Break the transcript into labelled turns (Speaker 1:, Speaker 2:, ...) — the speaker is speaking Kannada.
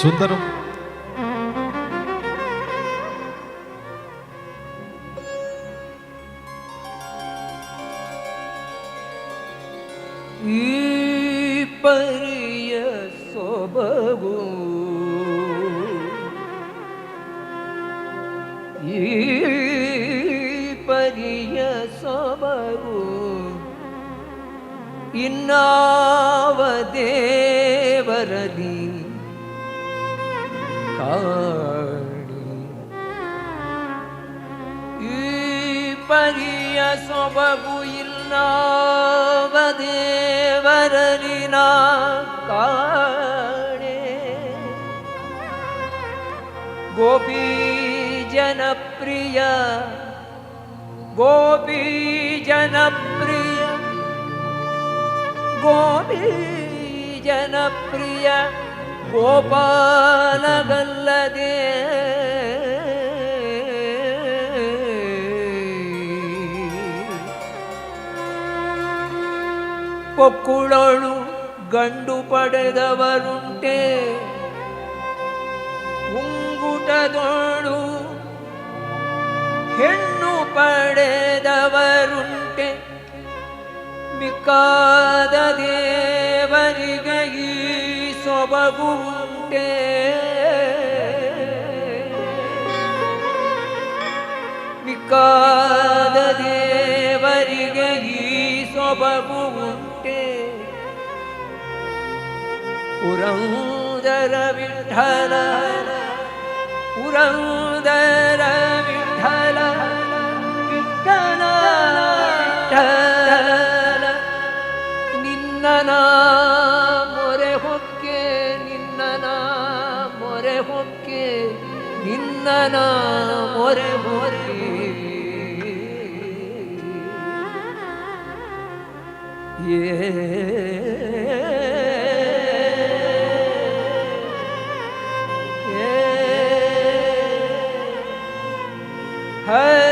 Speaker 1: ಸುಂದರಂ
Speaker 2: ಈ ಪರಿಯ ಸೊಬಗು ಈ ಪರಿಯ ಸೊಬಗು ಇನ್ನಾವ ದೇವರಲಿ kali Üpariya sobabu ilna vade vararina kare Gopi janapriya Gopi janapriya Gopi janapriya. ಗೋಪಾಲಗಲ್ಲದೆ ಕೊಕ್ಕುಳಳು ಗಂಡು ಪಡೆದವರುಂಟೆ. ಉಂಗುಟದೋಳು ಹೆಣ್ಣು ಪಡೆದವರುಂಟೆ. ಮಿಕ್ಕಾದ ದೇವರಿಗೆ ശോഭകുണ്ടേ വിക്കാദേവരിക ഈ ശോഭകുണ്ടേ പുരന്തര വിഠല പുരന്തര വിഠല വിഠല വിഠല നിന്നനാ ನಿನ್ನ ಮೊರೆ ಮೊರೆ ಏ. ಹೇ.